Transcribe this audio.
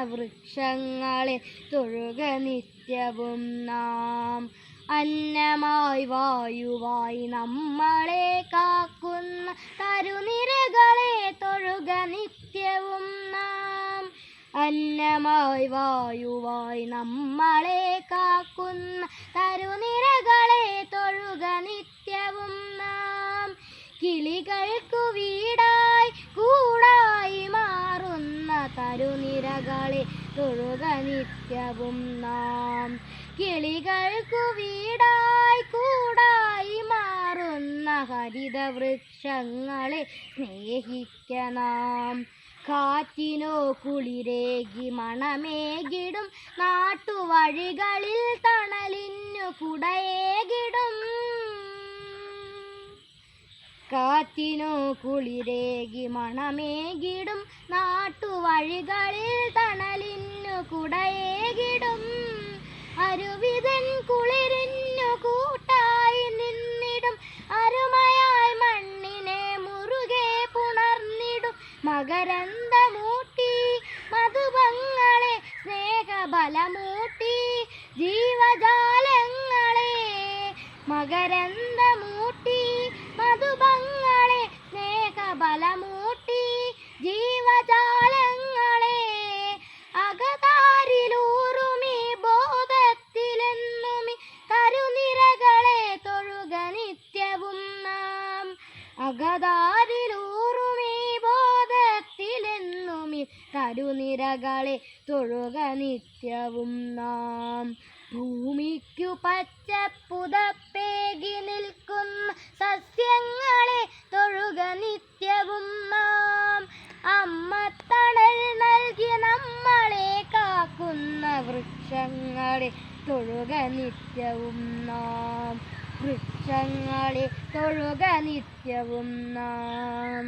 കാക്കുന്ന വൃക്ഷങ്ങളെ തൊഴുക നിത്യവും നാം. അന്നമായി വായുവായി നമ്മളെ കാക്കുന്ന തരുനിരകളെ തൊഴുക നിത്യവും നാം. അന്നമായി വായുവായി നമ്മളെ കാക്കുന്ന തരുനിരകളെ തൊഴുക നിത്യവും നാം. കിളികൾക്കു വീടായി മാറുന്ന തരുനിരകളെ തൊഴുക നിത്യവും നാം. കിളികൾക്കു വീടായി കൂടായി മാറുന്ന ഹരിതവൃക്ഷങ്ങളെ സ്നേഹിക്കണം കാറ്റിനോ കുളിരേകി മണമേകിടും നാട്ടുവഴികളിൽ തണലിന്നു കാറ്റിനോ കുളിരേകി മണമേകിടും. നാട്ടുവഴികളിൽ തണലിന്നു കുടയേകിടും. അരുവിതൻ കുളിരിന്നു കൂട്ടായി നിന്നിടും. അരുമയായി മണ്ണിനെ മുറുകെ പുണർന്നിടും. മകരന്തമൂട്ടി മധുപങ്ങളെ സ്നേഹബലമൂട്ടി. ജീവജാലങ്ങളെ മകരന്തമൂട്ടി മധുപങ്ങളെ സ്നേഹബലമൂട്ടി ജീവജാലങ്ങളെ അകതാരിലൂറുമി ബോധത്തിലെന്നുമി കരുനിരകളെ തൊഴുക നിത്യവും നാം. അകതാരിലൂറുമി ബോധത്തിലെന്നുമി കരുനിരകളെ തൊഴുക നിത്യവും നാം. ഭൂമിക്കു പച്ചപ്പുതപ്പേകി വൃക്ഷങ്ങളെ തൊഴുക നിത്യവും നാം. വൃക്ഷങ്ങളെ തൊഴുക നിത്യവും നാം.